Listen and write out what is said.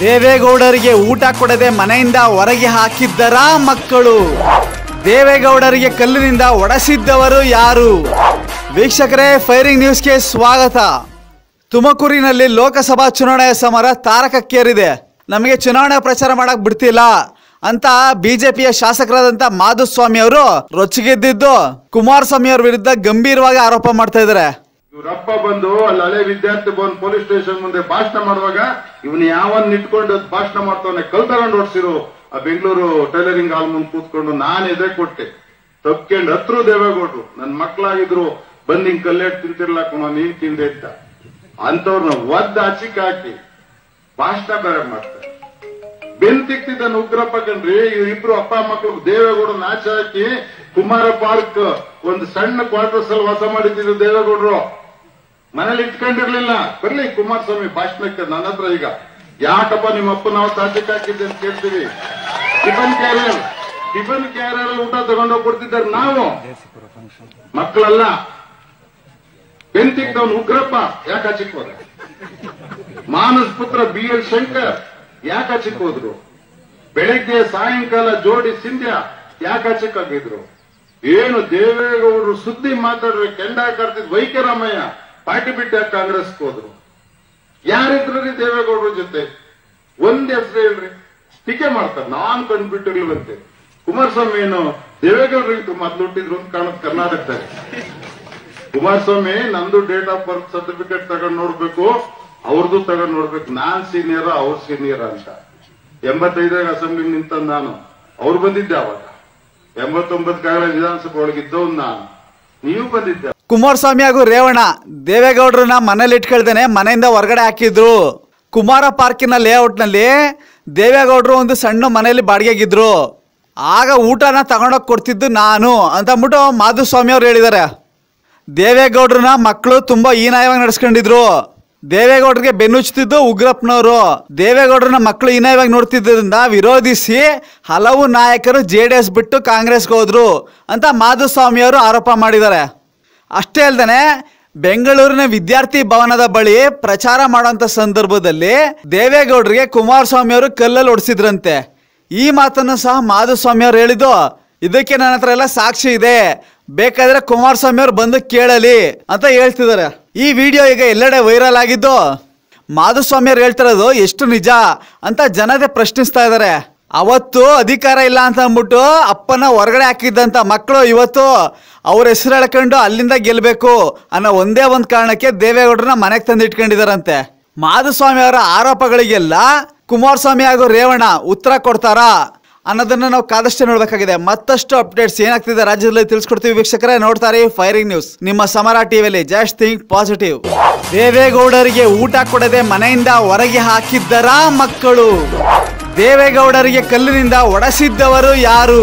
ದೇವೇಗೌಡರಿಗೆ ಊಟ ಕೊಡದೆ ಮನೆಯಿಂದ ಹೊರಗೆ ಹಾಕಿದ್ದರ ಮಕ್ಕಳು. ದೇವೇಗೌಡರಿಗೆ ಕಲ್ಲಿನಿಂದ ಒಡೆಸಿದ್ದವರು ಯಾರು? ವೀಕ್ಷಕರೇ, ಫೈರಿಂಗ್ ನ್ಯೂಸ್ಗೆ ಸ್ವಾಗತ. ತುಮಕೂರಿನಲ್ಲಿ ಲೋಕಸಭಾ ಚುನಾವಣೆಯ ಸಮರ ತಾರಕಕ್ಕೇರಿದೆ. ನಮಗೆ ಚುನಾವಣೆ ಪ್ರಚಾರ ಮಾಡಕ್ ಬಿಡ್ತಿಲ್ಲ. ಅಂತ ಬಿಜೆಪಿಯ ಶಾಸಕರಾದಂತ ಮಾಧುಸ್ವಾಮಿ ಅವರು ರೊಚ್ಚಿಗೆದ್ದಿದ್ದು ಕುಮಾರಸ್ವಾಮಿ ಅವರ ವಿರುದ್ಧ ಗಂಭೀರವಾಗಿ ಆರೋಪ ಮಾಡ್ತಾ ಇದ್ದಾರೆ. ಇವ್ರಪ್ಪ ಬಂದು ಅಲ್ಲಿ ಹಳೆ ವಿದ್ಯಾರ್ಥಿ ಬಂದು ಪೊಲೀಸ್ ಸ್ಟೇಷನ್ ಮುಂದೆ ಭಾಷಣ ಮಾಡುವಾಗ ಇವನು ಯಾವನ್ ಇಟ್ಕೊಂಡು ಭಾಷಣ ಮಾಡ್ತಾವನೆ ಕಲ್ ತಗೊಂಡು ಓಡಿಸಿರು ಆ ಬೆಂಗಳೂರು ಟೈಲರಿಂಗ್ ಹಾಲ್ ಮುಂದೆ ಕೂತ್ಕೊಂಡು ನಾನು ಎದೆ ಕೊಟ್ಟೆ. ತಪ್ಕೊಂಡು ಹತ್ರು ದೇವೇಗೌಡ್ರು. ನನ್ ಮಕ್ಳಾಗಿದ್ರು. ಬಂದ್ ಹಿಂಗ್ ಕಲ್ಲೆಟ್ ತಿಂತಿರ್ಲಾಕ ನೀನ್ ತಿಂದೆ ಅಂತ. ಅಂತವ್ರನ್ನ ಒದ್ದ ಹಚ್ಚಿಕ್ ಹಾಕಿ ಭಾಷಣ ಬೇರೆ ಮಾಡ್ತಾರೆ. ಬೆನ್ ತಿಕ್ತಿದ್ದಾನೆ ಉಗ್ರಪ್ಪ ಕಣ್ರಿ. ಇವ್ರಿಬ್ರು ಅಪ್ಪ ಮಕ್ಕಳು ದೇವೇಗೌಡ ನಾಚ ಹಾಕಿ ಕುಮಾರ ಪಾರ್ಕ್ ಒಂದು ಸಣ್ಣ ಕ್ವಾರ್ಟರ್ಸ್ ಅಲ್ಲಿ ವಾಸ ಮಾಡಿದ್ರು ದೇವೇಗೌಡರು. ಮನೇಲಿ ಇಟ್ಕೊಂಡಿರ್ಲಿಲ್ಲ. ಬರ್ಲಿ, ಕುಮಾರಸ್ವಾಮಿ ಭಾಷಣಕ್ಕೆ ನನ್ನ ಹತ್ರ ಈಗ. ಯಾಕಪ್ಪ ನಿಮ್ಮ ಅಪ್ಪ ನಾವು ತಾಜಕ್ಕೆ ಹಾಕಿದ್ದೆ ಅಂತ ಕೇಳ್ತೀವಿ ಟಿಫನ್ ಕ್ಯಾರಿಯರ್ ಟಿಫನ್ ಕ್ಯಾರಿಯರ್ ಊಟ ತಗೊಂಡೋಗಿ ಕೊಡ್ತಿದ್ದಾರೆ ನಾವು. ಮಕ್ಕಳಲ್ಲ. ಬೆಂತಿದ್ದವನು ಉಗ್ರಪ್ಪ. ಯಾಕ ಹೋದ? ಮಾನಸ್ ಪುತ್ರ ಬಿ ಎಲ್ ಶಂಕರ್. ಯಾಕ ಚಿಕ್ಕ ಹೋದ್ರು? ಬೆಳಗ್ಗೆ ಸಾಯಂಕಾಲ ಜೋಡಿ ಸಿಂಧ್ಯ. ಚಿಕ್ಕ ಹಾಕಿದ್ರು ಏನು ದೇವೇಗೌಡರು ಸುದ್ದಿ ಮಾತಾಡ್ರೆ ಕೆಂಡ ಕರ್ತಿದ್ ವೈಕ್ಯರಾಮಯ್ಯ ಪಾರ್ಟಿ ಬಿಟ್ಟ ಕಾಂಗ್ರೆಸ್ ಹೋದ್ರು. ಯಾರಿದ್ರು ರೀ ದೇವೇಗೌಡರ ಜೊತೆ. ಒಂದ್ ಹೆಸರು ಹೇಳ್ರಿ. ಟೀಕೆ ಮಾಡ್ತಾರೆ. ನಾನ್ ಕಂಡ್ಬಿಟ್ಟಿರ್ಲಿವಂತೆ ಕುಮಾರಸ್ವಾಮಿ ಏನು ದೇವೇಗೌಡರಿಗೆ ಮೊದ್ಲು ಹುಟ್ಟಿದ್ರು ಅಂತ ಕಾಣುತ್ತೆ ಕರ್ನಾಟಕದಾಗ ಕುಮಾರಸ್ವಾಮಿ ನಂದು ಡೇಟ್ ಆಫ್ ಬರ್ತ್ ಸರ್ಟಿಫಿಕೇಟ್ ತಗೊಂಡ್ ನೋಡ್ಬೇಕು. ಅವ್ರದ್ದು ತಗೊಂಡ್ ನೋಡ್ಬೇಕು. ನಾನ್ ಸೀನಿಯರ್ ಅವ್ರ ಸೀನಿಯರ್ ಅಂತ. ಎಂಬತ್ತೈದಾಗ ಅಸೆಂಬ್ಲಿ ನಿಂತ ನಾನು. ಅವ್ರು ಬಂದಿದ್ದೆ ಅವಾಗ. ಎಂಬತ್ತೊಂಬತ್ತು ಕಾಲ ವಿಧಾನಸಭೆ ಒಳಗಿದ್ದವ್ ನಾನು. ನೀವು ಬಂದಿದ್ದೆ ಕುಮಾರಸ್ವಾಮಿ ಹಾಗೂ ರೇವಣ್ಣ ದೇವೇಗೌಡರನ್ನ ಮನೇಲಿ ಇಟ್ಕೊಳ್ದೇನೆ ಮನೆಯಿಂದ ಹೊರಗಡೆ ಹಾಕಿದ್ರು. ಕುಮಾರ ಪಾರ್ಕಿನ ಲೇಔಟ್ನಲ್ಲಿ ದೇವೇಗೌಡರು ಒಂದು ಸಣ್ಣ ಮನೆಯಲ್ಲಿ ಬಾಡಿಗೆಗಿದ್ರು. ಆಗ ಊಟನ ತಗೊಂಡೋಗಿ ಕೊಡ್ತಿದ್ದು ನಾನು ಅಂತ ಅಂದ್ಬಿಟ್ಟು ಮಾಧುಸ್ವಾಮಿ ಅವ್ರು ಹೇಳಿದ್ದಾರೆ ದೇವೇಗೌಡರನ್ನ ಮಕ್ಕಳು ತುಂಬ ಹೀನಾಯವಾಗಿ ನಡೆಸ್ಕೊಂಡಿದ್ರು. ದೇವೇಗೌಡರಿಗೆ ಬೆನ್ನುಚ್ಚುತ್ತಿದ್ದು ಉಗ್ರಪ್ಪನವರು. ದೇವೇಗೌಡರನ್ನ ಮಕ್ಕಳು ಹೀನಾಯವಾಗಿ ನೋಡ್ತಿದ್ದರಿಂದ ವಿರೋಧಿಸಿ ಹಲವು ನಾಯಕರು ಜೆ ಡಿ ಎಸ್ ಬಿಟ್ಟು ಕಾಂಗ್ರೆಸ್ಗೆ ಹೋದ್ರು ಅಂತ ಮಾಧುಸ್ವಾಮಿ ಅವರು ಆರೋಪ ಮಾಡಿದ್ದಾರೆ. ಅಷ್ಟೇ ಅಲ್ಲದೆ ಬೆಂಗಳೂರಿನ ವಿದ್ಯಾರ್ಥಿ ಭವನದ ಬಳಿ ಪ್ರಚಾರ ಮಾಡುವಂತ ಸಂದರ್ಭದಲ್ಲಿ ದೇವೇಗೌಡರಿಗೆ ಕುಮಾರಸ್ವಾಮಿ ಅವರು ಕಲ್ಲಲ್ಲಿ ಹೊಡಿಸಿದ್ರಂತೆ ಈ ಮಾತನ್ನು ಸಹ ಮಾಧುಸ್ವಾಮಿ ಅವರು ಹೇಳಿದ್ದು. ಇದಕ್ಕೆ ನನ್ನ ಹತ್ರ ಎಲ್ಲ ಸಾಕ್ಷಿ ಇದೆ. ಬೇಕಾದ್ರೆ ಕುಮಾರಸ್ವಾಮಿ ಅವ್ರು ಬಂದು ಕೇಳಲಿ ಅಂತ ಹೇಳ್ತಿದ್ದಾರೆ. ಈ ವಿಡಿಯೋ ಈಗ ಎಲ್ಲೆಡೆ ವೈರಲ್ ಆಗಿದ್ದು ಮಾಧುಸ್ವಾಮಿ ಅವ್ರು ಹೇಳ್ತಿರೋದು ಎಷ್ಟು ನಿಜ ಅಂತ ಜನತೆ ಪ್ರಶ್ನಿಸ್ತಾ ಇದ್ದಾರೆ. ಅವತ್ತು ಅಧಿಕಾರ ಇಲ್ಲ ಅಂತ ಅಂದ್ಬಿಟ್ಟು ಅಪ್ಪನ ಹೊರಗಡೆ ಹಾಕಿದ್ದಂತ ಮಕ್ಕಳು ಇವತ್ತು ಅವ್ರ ಹೆಸರು ಹೇಳ್ಕೊಂಡು ಅಲ್ಲಿಂದ ಗೆಲ್ಬೇಕು ಅನ್ನೋ ಒಂದೇ ಒಂದು ಕಾರಣಕ್ಕೆ ದೇವೇಗೌಡರನ್ನ ಮನೆಗೆ ತಂದು ಇಟ್ಕೊಂಡಿದಾರಂತೆ ಮಾಧುಸ್ವಾಮಿ ಅವರ ಆರೋಪಗಳಿಗೆಲ್ಲ ಕುಮಾರಸ್ವಾಮಿ ಹಾಗೂ ರೇವಣ್ಣ ಉತ್ತರ ಕೊಡ್ತಾರಾ ಅನ್ನೋದನ್ನ ನಾವು ಕಾದಷ್ಟೇ ನೋಡಬೇಕಾಗಿದೆ. ಮತ್ತಷ್ಟು ಅಪ್ಡೇಟ್ಸ್ ಏನಾಗ್ತಿದೆ ರಾಜ್ಯದಲ್ಲಿ ತಿಳಿಸ್ಕೊಡ್ತೀವಿ ವೀಕ್ಷಕರೇ. ನೋಡ್ತಾರೆ ಫೈರಿಂಗ್ ನ್ಯೂಸ್. ನಿಮ್ಮ ಸಮರ ಟಿವಿಯಲ್ಲಿ ಜಸ್ಟ್ ಥಿಂಕ್ ಪಾಸಿಟಿವ್. ದೇವೇಗೌಡರಿಗೆ ಊಟ ಕೊಡದೆ ಮನೆಯಿಂದ ಹೊರಗೆ ಹಾಕಿದ್ದರ ಮಕ್ಕಳು? ದೇವೇಗೌಡರಿಗೆ ಕಲ್ಲಿನಿಂದ ಒಡೆಸಿದ್ದವರು ಯಾರು?